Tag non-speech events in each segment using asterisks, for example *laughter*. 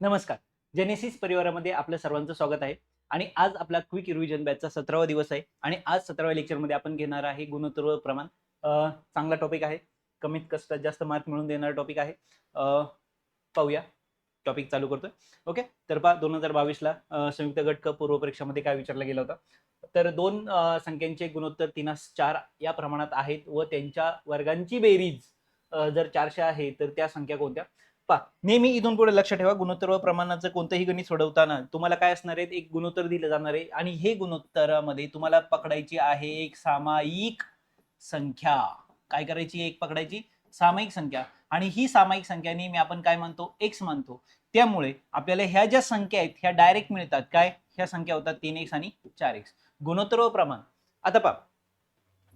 नमस्कार. जेनेसिस परिवारामध्ये आपलं सर्वांचं स्वागत आहे. आणि आज आपला क्विक रिव्हिजन बॅचचा सतरावा दिवस आहे. आणि आज सतराव्या लेक्चरमध्ये आपण घेणार आहे गुणोत्तर प्रमाण. चांगला टॉपिक आहे. कमीत कष्टात जास्त मार्क मिळून देणारा टॉपिक आहे. पाहूया. टॉपिक चालू करतोय. ओके तर पहा दोन हजार बावीसला संयुक्त गट क पूर्व परीक्षामध्ये काय विचारला गेला होता? तर दोन संख्यांचे गुणोत्तर तिनास चार या प्रमाणात आहेत व त्यांच्या वर्गांची बेरीज जर चारशे आहे तर त्या संख्या कोणत्या? पा नेहमी इथून पुढे लक्ष ठेवा. गुणोत्तर व प्रमाणाचं कोणतंही गणित सोडवताना तुम्हाला काय असणार आहे एक गुणोत्तर दिलं जाणार आहे आणि हे गुणोत्तरामध्ये तुम्हाला पकडायची आहे एक सामायिक संख्या. काय करायची एक पकडायची? सामायिक संख्या. आणि ही सामायिक संख्या नेहमी आपण काय म्हणतो एक्स मानतो. त्यामुळे आपल्याला ह्या ज्या संख्या आहेत ह्या डायरेक्ट मिळतात. काय? ह्या संख्या होतात तीन एक्स आणि चार एक्स गुणोत्तर व प्रमाण. आता पहा.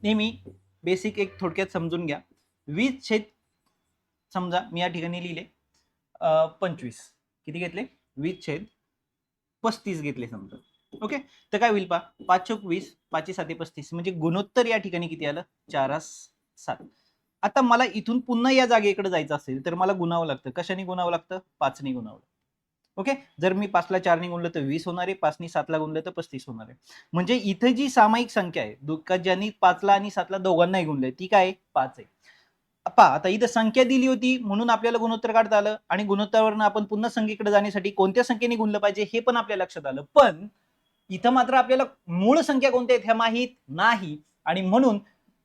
नेहमी बेसिक एक थोडक्यात समजून घ्या. वीस छेद समजा मी या ठिकाणी लिहिले. पंचवीस. किती घेतले? वीस छेद पस्तीस घेतले समजा. ओके? तर काय होईल पा पाच चौक वीस पाचशे साते पस्तीस. म्हणजे गुणोत्तर या ठिकाणी किती आलं? चारास सात. आता मला इथून पुन्हा या जागेकडे जायचं असेल तर मला गुणावं लागतं. कशाने गुणावं लागतं? पाचने गुणावं लागतं. ओके? जर मी पाचला चारने गुणलं तर वीस होणार आहे. पाचनी सातला गुणलं तर पस्तीस होणार आहे. म्हणजे इथं जी सामायिक संख्या आहे दुःख ज्यांनी पाचला आणि सातला दोघांनाही गुणलंय ती काय पाच आहे. पहा आता इथं संख्या दिली होती म्हणून आपल्याला गुणोत्तर काढता आलं. आणि गुणोत्तरावरनं आपण पुन्हा संख्येकडे जाण्यासाठी कोणत्या संख्येने गुणलं पाहिजे हे पण आपल्या लक्षात आलं. पण इथं मात्र आपल्याला मूळ संख्या कोणत्या आहेत ह्या माहीत नाही. आणि म्हणून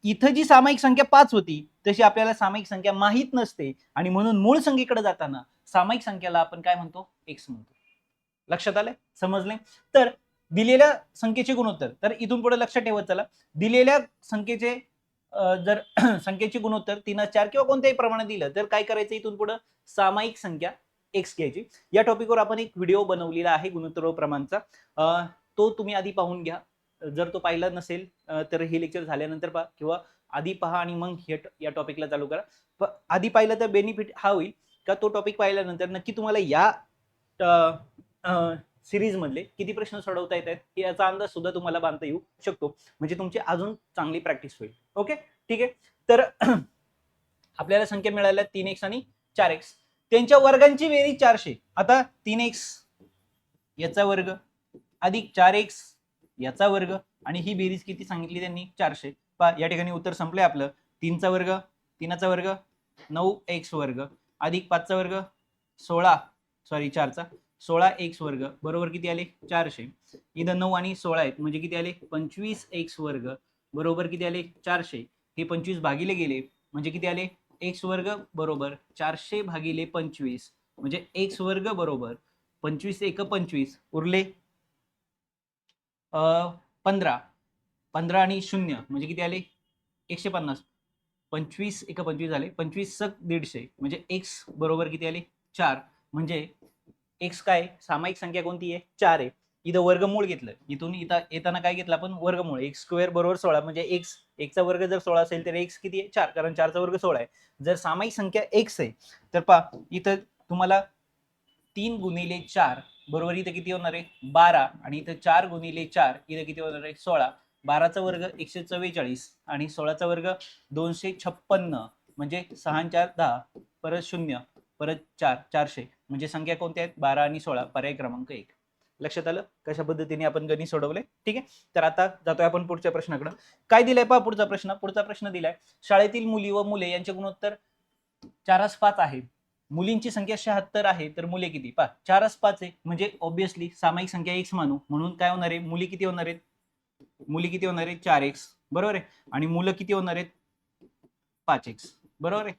इथं जी सामायिक संख्या पाच होती तशी आपल्याला सामायिक संख्या माहीत नसते. आणि म्हणून मूळ संख्येकडे जाताना सामायिक संख्याला आपण काय म्हणतो? एक्स म्हणतो. लक्षात आलंय? समजले तर दिलेल्या संख्येचे गुणोत्तर. तर इथून पुढे लक्षात ठेवत चला. दिलेल्या संख्येचे जर *clears throat* संख्येची गुणोत्तर तीन चार किंवा कोणत्याही प्रमाणात दिलं तर काय करायचं इथून पुढे? सामायिक संख्या एक्स घ्यायची. या टॉपिकवर आपण एक व्हिडिओ बनवलेला आहे गुणोत्तर व प्रमाणचा. तो तुम्ही आधी पाहून घ्या. जर तो पाहिला नसेल तर हे लेक्चर झाल्यानंतर पहा किंवा आधी पहा आणि मग हे ट- या टॉपिकला चालू करा. प- आधी पाहिलं तर बेनिफिट हा होईल. का तो टॉपिक पाहिल्यानंतर नक्की तुम्हाला या सिरीज मधले किती प्रश्न सोडवता येत आहेत याचा अंदाज सुद्धा तुम्हाला बांधता येऊ शकतो. म्हणजे तुमची अजून चांगली प्रॅक्टिस होईल. ओके ठीक आहे? तर *clears throat* आपल्याला संख्या मिळाल्या तीन एक्स आणि चार एक्स त्यांच्या वर्गांची बेरीज चारशे. आता तीन एक्स याचा वर्ग. अधिक चार एक्स याचा वर्ग. आणि ही बेरीज किती सांगितली त्यांनी? चारशे. पा या ठिकाणी उत्तर संपलंय आपलं. तीनचा वर्ग तीनाचा वर्ग नऊ एक्स वर्ग. अधिक पाचचा वर्ग सोळा. सॉरी चारचा. सोळा एक्स वर्ग बरोबर किती आले? चारशे. इथं नऊ आणि सोळा आहेत म्हणजे किती आले? पंचवीस एक्स वर्ग बरोबर किती आले? चारशे. हे पंचवीस भागिले गेले म्हणजे किती आले? एक्स वर्ग बरोबर. चारशे भागिले पंचवीस म्हणजे एक्स वर्ग बरोबर. पंचवीस एक पंचवीस. उरले? पंधरा. पंधरा आणि शून्य म्हणजे किती आले? एकशे पन्नास. पंचवीस एक पंचवीस झाले. पंचवीस सक दीडशे म्हणजे एक्स बरोबर किती आले? चार म्हणजे एक्स काय? सामायिक संख्या कोणती आहे? चार आहे. इथं वर्गमूळ घेतलं. इथून इथं येताना काय घेतलं आपण? वर्गमूळ. एक्स स्क्वेअर बरोबर सोळा. म्हणजे एक्स एकचा वर्ग जर सोळा असेल तर एक्स किती आहे? चार. कारण चारचा वर्ग सोळा आहे. जर सामायिक संख्या एक्स आहे तर पहा इथं तुम्हाला तीन गुणिले चार बरोबर इथं किती होणार आहे? बारा. आणि इथं चार गुणिले चार इथं किती होणार आहे? सोळा. बाराचा वर्ग एकशे चव्वेचाळीस आणि सोळाचा वर्ग दोनशे छप्पन्न. म्हणजे सहा चार दहा. परत शून्य. परत चार. चारशे. म्हणजे संख्या कोणत्या आहेत? बारा आणि सोळा पर्याय क्रमांक एक. लक्षात आलं? कशा पद्धतीने आपण गणित सोडवले ठीक आहे? तर आता जातोय आपण पुढच्या प्रश्नाकडे. काय दिलाय पहा पुढचा प्रश्न? पुढचा प्रश्न दिलाय शाळेतील मुली व मुले यांचे गुणोत्तर चारस पाच आहे. मुलींची संख्या शहात्तर आहे तर मुले किती? पहा चारस पाच आहे. म्हणजे ऑब्विसली सामायिक संख्या एक्स मानू. म्हणून काय होणार आहे? मुली किती होणार आहेत? मुली किती होणार आहेत? चार एक्स बरोबर आहे? आणि मुलं किती होणार आहेत? पाच एक्स बरोबर आहे?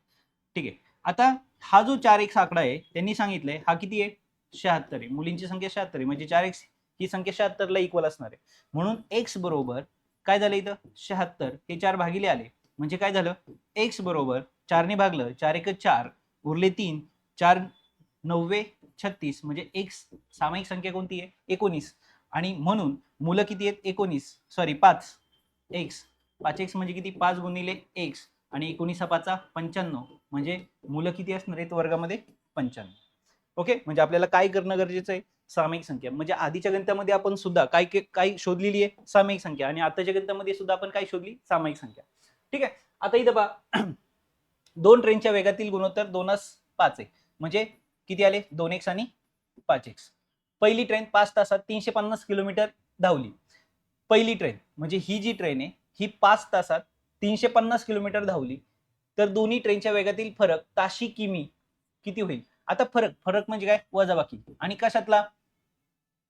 ठीक आहे. आता हा जो चार एक्स आकडा आहे त्यांनी सांगितलंय हा किती आहे? शहात्तर आहे. मुलींची संख्या शहात्तर आहे. म्हणजे चार एक्स ही संख्या शहात्तरला इक्वल असणार आहे. म्हणून एक्स बरोबर काय झालं इथं? शहात्तर. हे चार भागिले आले. म्हणजे काय झालं? एक्स बरोबर चारने भागलं. चार एक चार. उरले तीन. चार नव्वे छत्तीस. म्हणजे एक्स सामायिक संख्या कोणती आहे? एकोणीस. आणि म्हणून मुलं किती आहेत? एकोणीस. सॉरी पाच. एक्स पाच एक्स म्हणजे किती? पाच गुणिले एक्स आणि एकोणीसा पाचा पंच्याण्णव. म्हणजे मुलं किती असणार आहेत वर्गामध्ये? पंच्याण्णव. ओके? म्हणजे आपल्याला काय करणं गरजेचं आहे? सामायिक संख्या. म्हणजे आधीच्या गणितामध्ये आपण सुद्धा काय काय शोधलेली आहे? सामायिक संख्या. आणि आताच्या गणितामध्ये सुद्धा आपण काय शोधली? सामायिक संख्या. ठीक आहे? आता इथं पहा. *clears throat* दोन ट्रेनच्या वेगातील गुणोत्तर दोनच पाच आहे म्हणजे किती आले? दोन एक्स आणि पाच एक्स. पहिली ट्रेन पाच तासात तीनशे पन्नास किलोमीटर धावली. पहिली ट्रेन म्हणजे ही जी ट्रेन आहे ही पाच तासात तीनशे पन्नास किलोमीटर धावली तर दोन्ही ट्रेनच्या वेगातील फरक ताशी किमी किती होईल? आता फरक फरक म्हणजे काय? वजाबाकी आणि कशातला?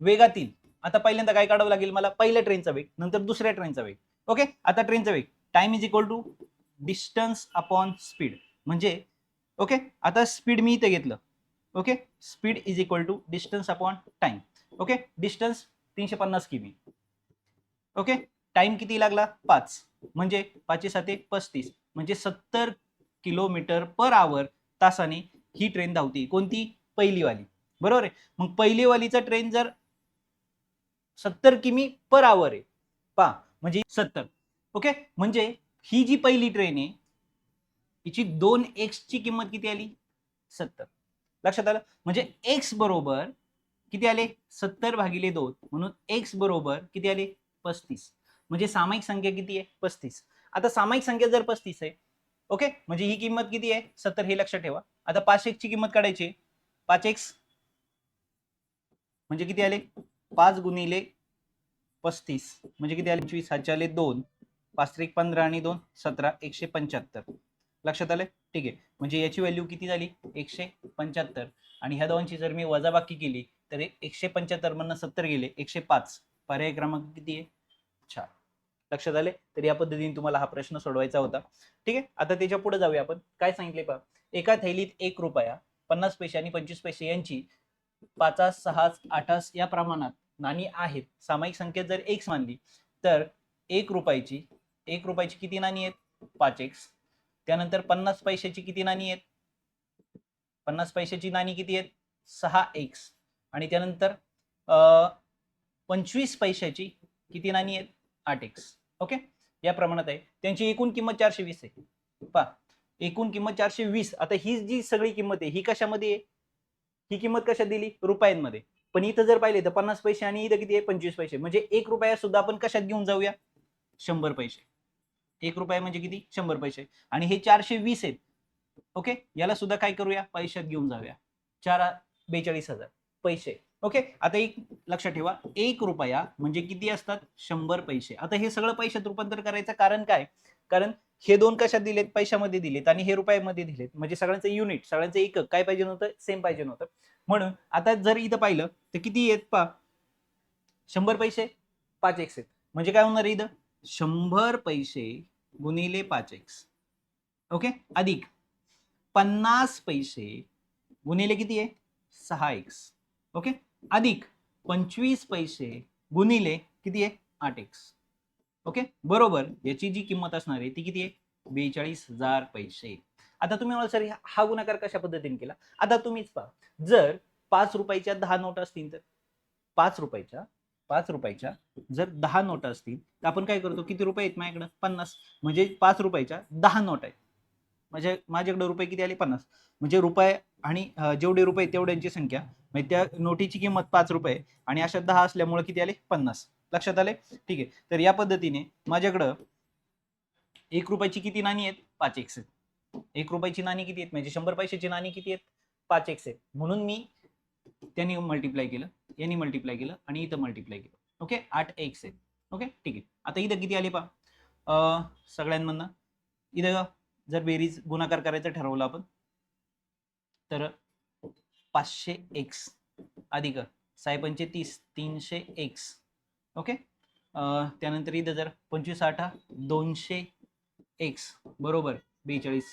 वेगातील. आता पहिल्यांदा काय काढावं लागेल मला? पहिल्या ट्रेनचा वेग नंतर दुसऱ्या ट्रेनचा वेग. ओके आता ट्रेनचा वेग. Time is equal to distance upon speed म्हणजे ओके आता स्पीड मी इथे घेतलं. Okay speed is equal to distance upon time okay distance तीनशे पन्नास किमी. ओके टाइम किती लागला? पाच. म्हणजे पाचशे सात एक पस्तीस. म्हणजे सत्तर किलोमीटर पर आवर तासाने ही ट्रेन धावते. कोणती? पहिलीवाली. बरोबर आहे? मग पहिलीवालीचा ट्रेन जर सत्तर किमी पर आवर आहे. पा म्हणजे सत्तर. ओके म्हणजे ही जी पहिली ट्रेन आहे हिची दोन एक्स ची किंमत किती आली? सत्तर. लक्षात आलं? म्हणजे एक्स बरोबर किती आले? सत्तर भागिले दोन. म्हणून एक्स बरोबर किती आले? पस्तीस. म्हणजे सामायिक संख्या किती आहे? पस्तीस. आता सामायिक संख्या जर पस्तीस आहे ओके? म्हणजे ही किंमत किती आहे? सत्तर हे लक्षात ठेवा. आता पाच ची किंमत काढायची पाच एक्स म्हणजे किती आले? पाच गुणिले पस्तीस. म्हणजे किती आले? पंचवीस. हाचे आले दोन. पाच त्रिक पंधरा आणि दोन सतरा एकशे पंच्याहत्तर. लक्षात आलं ठीक आहे. म्हणजे याची व्हॅल्यू किती झाली? एकशे पंच्याहत्तर. आणि ह्या दोनची जर मी वजाबाकी केली तर एकशे पंच्याहत्तर मधनं सत्तर गेले एकशे पाच. पर्याय क्रमांक किती आहे? चार. लक्षात आले तर या पद्धतीने तुम्हाला हा प्रश्न सोडवायचा होता. ठीक आहे? आता त्याच्या पुढे जाऊया आपण. काय सांगितले पहा? एका थैलीत एक रुपया पन्नास पैसे आणि पंचवीस पैसे यांची पाचास सहास आठास या प्रमाणात नाणी आहेत. सामायिक संख्येत जर एक्स मानली तर एक रुपयाची एक रुपयाची किती नाणी आहेत? पाच एक्स त्यानंतर पन्नास पैशाची किती नाणी आहेत? पन्नास पैशाची नाणी किती आहेत? सहा एक्स आणि त्यानंतर पंचवीस पैशाची किती नाणी आहेत? आठ एक्स ओके? या प्रमाणात आहे. त्यांची एकूण किंमत चारशे वीस आहे. पा एकूण किंमत चारशे वीस. आता ही जी सगळी किंमत आहे ही कशामध्ये आहे? ही किंमत कशात दिली? रुपयांमध्ये. पण इथं जर पाहिले तर पन्नास पैसे आणि इथं किती आहे? पंचवीस पैसे. म्हणजे एक रुपया सुद्धा आपण कशात घेऊन जाऊया? शंभर पैसे. एक रुपया म्हणजे किती? शंभर पैसे. आणि हे चारशे वीस आहेत. ओके? याला सुद्धा काय करूया? पैशात घेऊन जाऊया. चार बेचाळीस हजार. पैसे. ओके? आता एक लक्षात ठेवा. एक रुपया म्हणजे किती असतात? शंभर पैसे. आता हे सगळं पैशात रूपांतर करायचं कारण काय? कारण हे दोन कशात दिलेत? पैशामध्ये दिलेत आणि हे रुपयामध्ये दिलेत. म्हणजे सगळ्यांचं युनिट सगळ्यांचं एकक. काय पाहिजे नव्हतं? सेम पाहिजे नव्हतं. म्हणून आता जर इथं पाहिलं तर किती येत पा शंभर पैसे पाच एक्स आहेत. म्हणजे काय होणार इथं? शंभर पैसे गुणिले पाच एक्स ओके? अधिक. पन्नास पैसे गुणिले किती आहे? सहा एक्स ओके? अधिक पंचवीस पैसे गुणिले किती आहे? आठ एक्स ओके बरोबर. याची जी किंमत असणार आहे ती किती आहे? बेचाळीस हजार पैसे. आता तुम्ही मला सर हा गुणाकार कशा पद्धतीने केला? आता तुम्हीच पहा. जर पाच रुपयाच्या दहा नोट असतील तर पाच रुपयाच्या पाच रुपयाच्या जर दहा नोट असतील तर आपण काय करतो? किती रुपये आहेत माझ्याकडे? पन्नास. म्हणजे पाच रुपयाच्या दहा नोट आहेत. म्हणजे माझ्याकडे रुपये किती आले? पन्नास. म्हणजे रुपये आणि जेवढे रुपये तेवढ्यांची संख्या म्हणजे त्या नोटीची किंमत पाच रुपये आणि अशा दहा असल्यामुळे किती आले? पन्नास. लक्षात आले? ठीक आहे. तर या पद्धतीने माझ्याकडं एक रुपयाची किती नाणी आहेत? पाच एक्स आहेत. एक रुपयाची नाणी किती आहेत? म्हणजे शंभर पैशाची नाणी किती आहेत? पाच एक्स आहेत. म्हणून मी त्यांनी मल्टिप्लाय केलं. यांनी मल्टिप्लाय केलं आणि इथं मल्टिप्लाय केलं. ओके आठ एक्स आहेत. ओके ठीक आहे. आता इथं किती आले पा सगळ्यांमधनं. इथं जर बेरीज गुणाकार करायचं ठरवलं आपण तर पाचशे एक्स अधिक साहेबांचे तीस तीनशे एक्स ओके त्यानंतर इथं जर पंचवीस आठा दोनशे एक्स बरोबर? बेचाळीस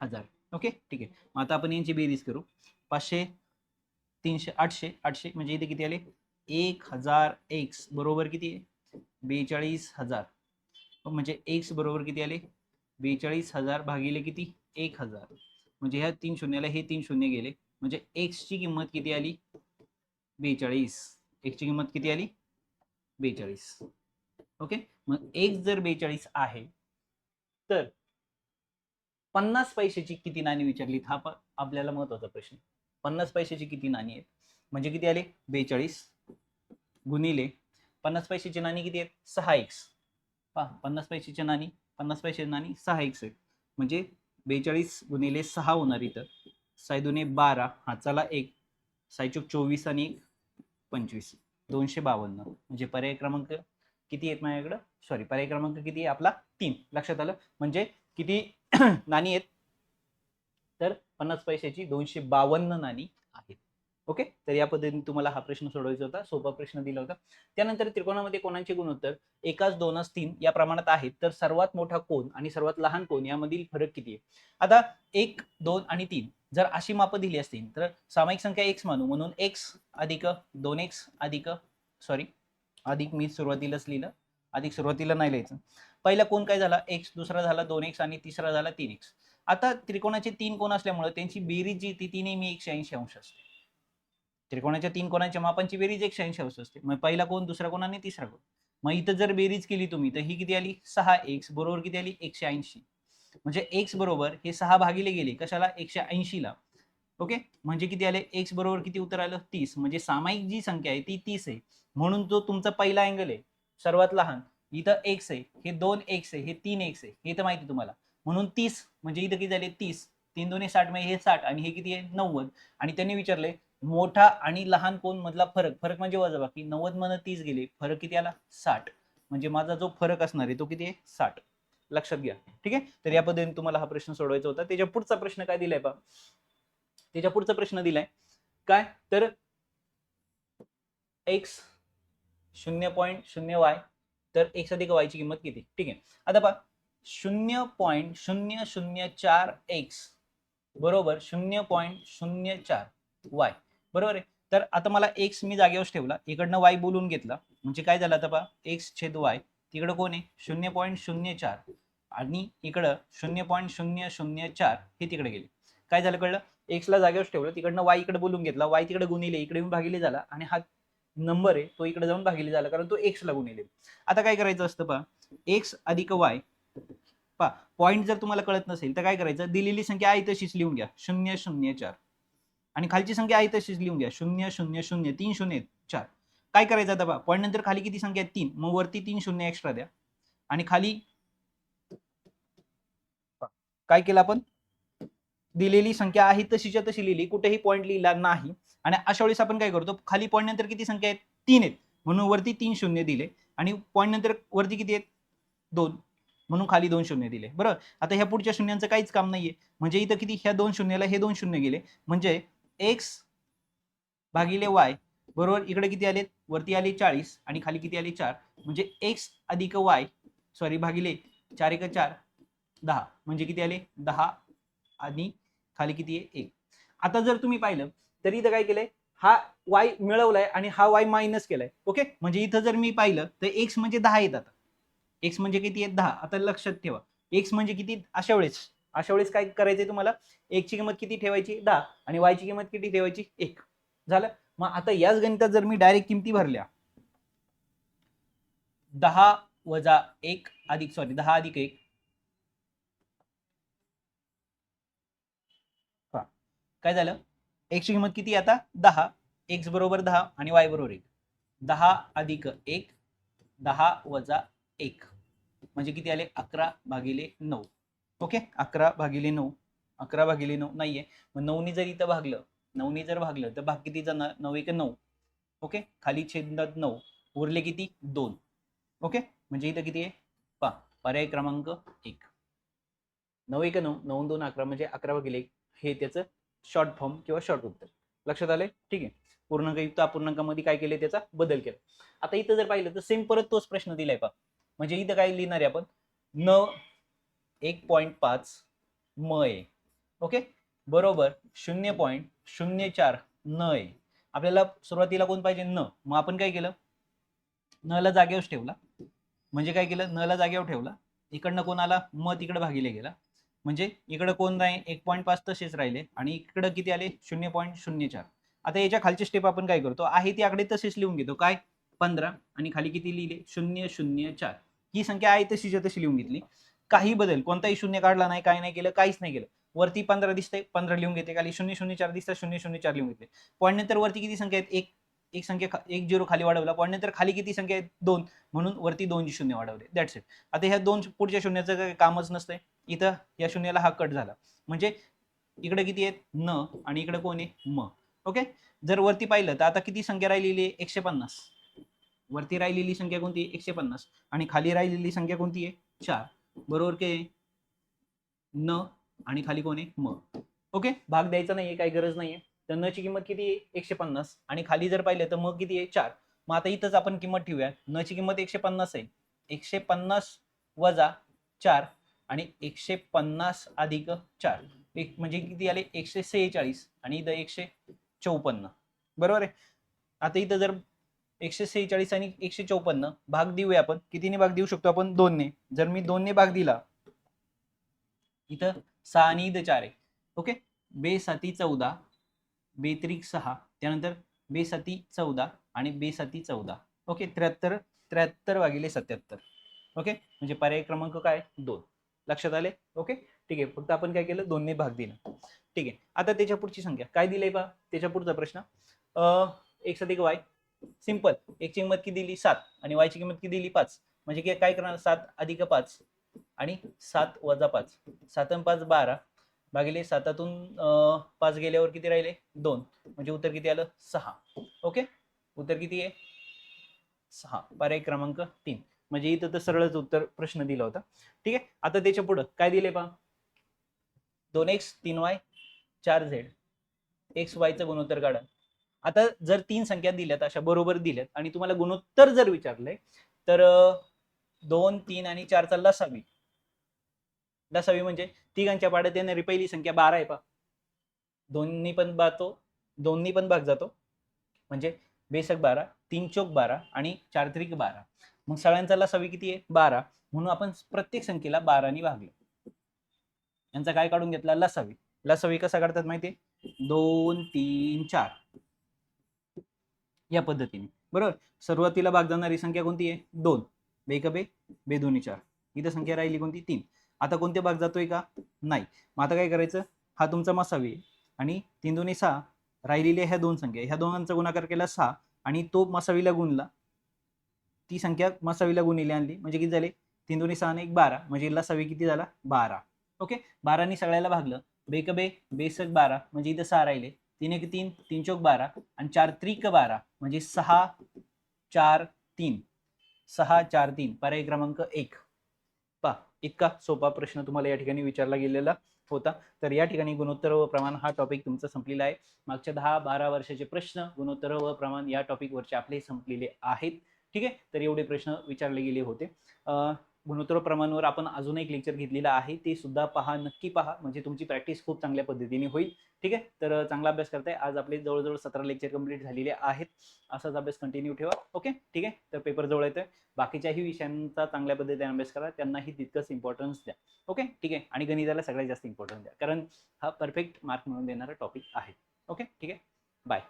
हजार. ओके ठीक आहे. मग आता आपण यांची बेरीज करू. पाचशे तीनशे आठशे आठशे म्हणजे इथे किती आले? एक हजार एक्स बरोबर किती आहे? बेचाळीस हजार. म्हणजे एक्स बरोबर किती आले? बेचाळीस हजार भागिले किती? एक हजार. म्हणजे ह्या तीन शून्याला हे तीन शून्य गेले. म्हणजे एक्सची किंमत किती आली? बेचाळीस. एक्सची किंमत किती आली? बेचाळीस. ओके मग एक जर बेचाळीस आहे तर पन्नास पैशाची किती नाणी विचारलीत? हा आपल्याला महत्त्वाचा प्रश्न. पन्नास पैशाची किती नाणी आहेत? म्हणजे किती आले? बेचाळीस गुणिले पन्नास पैशाची नाणी किती आहेत? सहा एक्स पहा पन्नास पैशाची नाणी पन्नास पैशाची नाणी सहा एक्स आहेत. म्हणजे बेचाळीस गुणिले सहा होणार इथं. साय दुने बारा हा चला एक. सायचूक चोवीस आणि एक पंचवीस. दोनशे बावन्न. म्हणजे पर्याय क्रमांक किती आहेत माझ्याकडं? सॉरी पर्याय क्रमांक किती आहे? आपला तीन. लक्षात आलं? म्हणजे किती *clears throat* नाणी आहेत? तर पन्नास पैशाची दोनशे बावन्न नाणी. ओके? तर या पद्धतीने तुम्हाला हा प्रश्न सोडवायचा होता सोपा प्रश्न दिला होता. त्यानंतर त्रिकोणामध्ये कोणाचे गुणोत्तर एकाच दोनच तीन या प्रमाणात आहेत. तर सर्वात मोठा कोण आणि सर्वात लहान कोण यामधील फरक किती आहे? आता एक दोन आणि तीन जर अशी मापं दिली असतील तर सामायिक संख्या एक्स मानू. म्हणून एक्स अधिक दोन एक्स अधिक सॉरी अधिक मी सुरुवातीलाच लिहिलं. अधिक सुरुवातीला नाही लिहायचं. पहिला कोण काय झाला? एक्स. दुसरा झाला दोन एक्स आणि तिसरा झाला तीन एक्स. आता त्रिकोणाचे तीन कोण असल्यामुळे त्यांची बेरीज जी ती ती नेहमी एकशे ऐंशी अंश असते. त्रिकोणाच्या तीन कोणाच्या मापांची बेरीज एकशे ऐंशी अंश असते. मग पहिला कोण दुसरा कोण आणि तिसरा कोण? मग इथं जर बेरीज केली तुम्ही तर ही किती आली? सहा. एक्स बरोबर किती आली? एकशे ऐंशी. म्हणजे एक्स बरोबर हे सहा भागिले गेले. कशाला? एकशे ऐंशीला. ओके? म्हणजे किती आले? एक्स बरोबर किती उत्तर आलं? तीस. म्हणजे सामायिक जी संख्या आहे ती तीस आहे. म्हणून जो तुमचा पहिला अँगल आहे सर्वात लहान इथं एक्स आहे. हे दोन एक्स आहे. हे तीन एक्स आहे. हे तर माहिती तुम्हाला. म्हणून तीस म्हणजे इथं किती झाले? तीस. तीन दोन्ही साठ म्हणजे हे साठ आणि हे किती आहे? नव्वद. आणि त्यांनी विचारले मोठा आणि लहान कोण मधला फरक फरक म्हणजे वजाबाकी. नव्वद मन तीस गेले फरक किती आला? साठ. म्हणजे माझा जो फरक असणार आहे तो किती आहे? साठ. लक्षात घ्या. ठीक आहे? तर या पद्धतीने तुम्हाला हा प्रश्न सोडवायचा होता. त्याच्या पुढचा प्रश्न काय दिलाय बा त्याच्या पुढचा प्रश्न दिलाय. काय? तर एक्स शून्य पॉईंट शून्य वाय तर एक्स अधिक वायची किंमत किती? ठीक आहे. आता पहा. शून्य पॉईंट शून्य शून्य चार एक्स बरोबर? शून्य पॉईंट शून्य चार वाय बरोबर आहे? तर आता मला एक्स मी जागेवर ठेवला. इकडनं वाय बोलून घेतला. म्हणजे काय झालं आता पहा? एक्स छेद वाय तिकडं कोण आहे? शून्य पॉईंट शून्य चार. आणि इकडं शून्य पॉईंट शून्य शून्य चार हे तिकडे गेले. काय झालं कळलं? एक्सला जागेवर ठेवलं. तिकडनं वाय इकडे बोलून घेतला. वाय तिकडे गुणिले. इकडे येऊन भागिले झाला. आणि हा नंबर आहे तो इकडे जाऊन भागिले झाला. कारण तो एक्सला गुणिले. आता काय करायचं असतं पहा? एक्स अधिक वाय पहा पॉईंट जर तुम्हाला कळत नसेल तर काय करायचं? दिलेली संख्या आहे तशीच लिहून घ्या. शून्य शून्य चार. आणि खालची संख्या आहे तशीच लिहून घ्या. शून्य शून्य शून्य तीन शून्य चार. काय करायचं आता पॉईंट नंतर खाली किती संख्या आहे तीन. मग वरती तीन शून्य एक्स्ट्रा द्या. आणि खाली काय केलं आपण? दिलेली संख्या आहे तशीच्या तशी लिहिली. कुठेही पॉईंट लिहिला नाही. आणि अशा वेळेस आपण काय करतो? खाली पॉईंट नंतर किती संख्या आहेत? तीन आहेत. म्हणून वरती तीन शून्य दिले. आणि पॉईंट नंतर वरती किती आहेत? दोन. म्हणून खाली दोन शून्य दिले. बरं? आता ह्या पुढच्या शून्यांचं काहीच काम नाहीये. म्हणजे इथं किती? ह्या दोन शून्याला हे दोन शून्य गेले. म्हणजे एक्स भागिले वाय बरोबर इकडे किती आले वरती आले चाळीस आणि खाली किती आले चार? म्हणजे एक्स अधिक वाय सॉरी भागिले चार एक चार दहा. म्हणजे किती आले? दहा आणि खाली किती आहे? एक. आता जर तुम्ही पाहिलं तर इथं काय केलंय? हा वाय मिळवलाय आणि हा वाय मायनस केलाय. ओके म्हणजे इथं जर मी पाहिलं तर एक्स म्हणजे दहा येत आता. एक्स म्हणजे किती आहेत? दहा. आता लक्षात ठेवा. एक्स म्हणजे किती? अशा वेळेस. अशा वेळेस काय करायचंय तुम्हाला? एकची किंमत किती ठेवायची? दहा. आणि वायची किंमत किती ठेवायची? एक. झालं? मग आता याच गणितात जर मी डायरेक्ट किमती भरल्या. दहा वजा एक अधिक सॉरी दहा अधिक एक. काय झालं? एक्सची किंमत किती आता? दहा. एक्स बरोबर दहा आणि वाय बरोबर एक. दहा अधिक एक दहा वजा एक. म्हणजे किती आले? अकरा भागिले नऊ. ओके? अकरा भागिले नऊ. अकरा भागिले नऊ नाहीये. मग नऊनी जर इथं भागलं नऊनी जर भागलं तर भाग किती जाणार? नऊ एक नऊ. ओके? खाली छेदात नऊ. उरले किती? दोन. ओके? म्हणजे इथं किती आहे? पा पर्याय क्रमांक एक. नऊ एक नऊ नऊ दोन अकरा म्हणजे अकरा भागिले एक. हे त्याचं शॉर्ट फॉर्म किंवा शॉर्ट उत्तर. लक्षात आलंय? ठीक आहे. पूर्णांकयुक्त अपूर्णांकामध्ये काय केले त्याचा? बदल केला. आता इथं जर पाहिलं तर सेम परत तोच प्रश्न दिलाय पा म्हणजे इथं काय लिहिणार आहे आपण? न एक पॉईंट पाच म ओके? बरोबर. शून्य पॉईंट शून्य चार न आपल्याला सुरुवातीला कोण पाहिजे? न. मग आपण काय केलं? न ला जागेवर ठेवला. म्हणजे काय केलं? न ला जागेवर ठेवला. इकडनं कोण आला? म तिकडे भागिले गेला. म्हणजे इकडं कोण नाही एक पॉईंट पाच तसेच राहिले. आणि इकडं किती आले? शून्य पॉईंट शून्य चार. आता याच्या खालची स्टेप आपण काय करतो? आहे ती आकडे तसेच लिहून घेतो. काय? पंधरा. आणि खाली किती लिहिले? शून्य शून्य चार. ही संख्या आहे तशीच्या तशी लिहून घेतली. काही बदल कोणताही शून्य काढला नाही काय नाही केलं काहीच नाही केलं. वरती पंधरा दिसतंय पंधरा लिहून घेते. खाली शून्य शून्य चार दिसतात शून्य शून्य चार लिहून घेते. पॉईंट नंतर वरती किती संख्या आहेत? एक एक संख्या एक झिरो खाली वाढवला. पॉईंट नंतर खाली किती संख्या आहेत? दोन. म्हणून वरती दोन शून्य वाढवले. दॅट्स इट आता ह्या दोन पुढच्या शून्याचं काही कामच नसतंय. इथं या शून्याला हा कट झाला. म्हणजे इकडे किती आहेत? न आणि इकडे कोण आहे? म. ओके? जर वरती पाहिलं तर आता किती संख्या राहिलेली आहे? एकशे पन्नास. वरती राहिलेली संख्या कोणती आहे? एकशे पन्नास. आणि खाली राहिलेली संख्या कोणती आहे? चार. बरोबर के न आणि खाली कोण आहे? म. ओके भाग द्यायचा नाहीये काही गरज नाहीये. तर न ची किंमत किती आहे? एकशे पन्नास. आणि खाली जर पाहिलं तर मग किती आहे? चार. मग आता इथंच आपण किंमत ठेवूया. न ची किंमत एकशे पन्नास आहे. एकशे पन्नास वजा चार आणि एकशे पन्नास अधिक चार. एक म्हणजे किती आले? एकशे सेहेचाळीस आणि इथं एकशे चौपन्न. बरोबर आहे? आता इथं जर एकशे सेहेचाळीस आणि एकशे चौपन्न भाग देऊया आपण. कितीने भाग देऊ शकतो आपण? दोनने. जर मी दोनने भाग दिला इथं सहा आणि इथं चार आहे. ओके? बेसाती चौदा बेत्रिक सहा. त्यानंतर बेसाती चौदा आणि बेसाती चौदा. ओके? त्र्याहत्तर त्र्याहत्तर वागिले सत्याहत्तर. ओके? म्हणजे पर्याय क्रमांक काय? दोन. लक्षात आले? ओके? ठीक आहे. फक्त आपण काय केलं? दोनने भाग दिला. ठीक आहे. आता त्याच्या पुढची संख्या. काय दिलंय बा त्याच्या पुढचा प्रश्न. अं, एक साधिक वाय. सिंपल एक ची किंमत किती दिली? सात. आणि वायची किंमत किती दिली? पाच. म्हणजे की काय करणार? सात अधिक पाच. आणि सात वजा पाच. सात आणि पाच बारा. भागिले सातातून पाच गेल्यावर किती राहिले? दोन. म्हणजे उत्तर किती आलं? सहा. ओके? उत्तर किती आहे? सहा. पर्याय क्रमांक तीन. म्हणजे इथं तर सरळच उत्तर प्रश्न दिला होता. ठीक आहे? आता त्याच्या पुढं. काय दिले पहा? दोन एक्स तीन वाय चार झेड एक्स वायचं गुणोत्तर काढा. आता जर तीन संख्या दिल्यात अशा बरोबर दिल्यात आणि तुम्हाला गुणोत्तर जर विचारलंय तर दोन तीन आणि चारचा लसावी. लसावी म्हणजे तिघांच्या पाड्यात येणारी पहिली संख्या बारा आहे पा दोन्ही पण बातो दोन्ही पण भाग जातो. म्हणजे बेसक बारा तीन चौक बारा आणि चार त्रिक बारा. मग सगळ्यांचा लसावी किती आहे? बारा. म्हणून आपण प्रत्येक संख्येला बारानी भागलो. यांचा काय काढून घेतला? लसावी. लसावी कसा काढतात माहितीये दोन तीन चार. या पद्धतीने. बरोबर? सुरुवातीला भाग जाणारी संख्या कोणती आहे? दोन. बेकबे बे. दोन्ही चार. इथं संख्या राहिली कोणती? तीन. आता कोणते भाग जातोय का? नाही. मग आता काय करायचं? हा तुमचा मसावी आहे. आणि तीन दोन्ही सहा राहिलेल्या ह्या दोन संख्या. ह्या दोघांचा गुणाकार केला सहा. आणि तो मसावीला गुणला. ती संख्या मसावीला गुणिली आणली. म्हणजे किती झाले? तीन दोन्ही सहा आणि एक बारा. म्हणजे लसावी किती झाला? बारा. ओके? बारानी सगळ्याला भागलं. बेकबे बे. बेसक बारा. म्हणजे इथं सहा राहिले. तीन एक तीन तीन चौक बारा आणि चार त्रिक बारा म्हणजे सहा चार तीन. सहा चार तीन. पर्याय क्रमांक एक. पा इतका सोपा प्रश्न तुम्हाला या ठिकाणी विचारला गेलेला होता. तर या ठिकाणी गुणोत्तर व प्रमाण हा टॉपिक तुमचा संपलेला आहे. मागच्या दहा बारा वर्षाचे प्रश्न गुणोत्तर व प्रमाण या टॉपिकवरचे आपले संपलेले आहेत. ठीक आहे? तर एवढे प्रश्न विचारले गेले होते. गुणोत्तर प्रमाणवर आपण अजून एक लेक्चर घेतलेलं आहे. ते सुद्धा पहा नक्की पहा. म्हणजे तुमची प्रॅक्टिस खूप चांगल्या पद्धतीने होईल. ठीक आहे? तर चांगला अभ्यास करताय. आज आपले जवळजवळ सतरा लेक्चर कंप्लीट झालेले आहेत. असाच अभ्यास कंटिन्यू ठेवा. ओके ठीक आहे? तर पेपर जवळ येतोय. बाकीच्याही विषयांचा चांगल्या पद्धतीने अभ्यास करा. त्यांनाही तितकंच इम्पॉर्टन्स द्या. ओके ठीक आहे? आणि गणिताला सगळ्यात जास्त इम्पॉर्टन्स द्या. कारण हा परफेक्ट मार्क म्हणून देणारा टॉपिक आहे. ओके ठीक आहे? बाय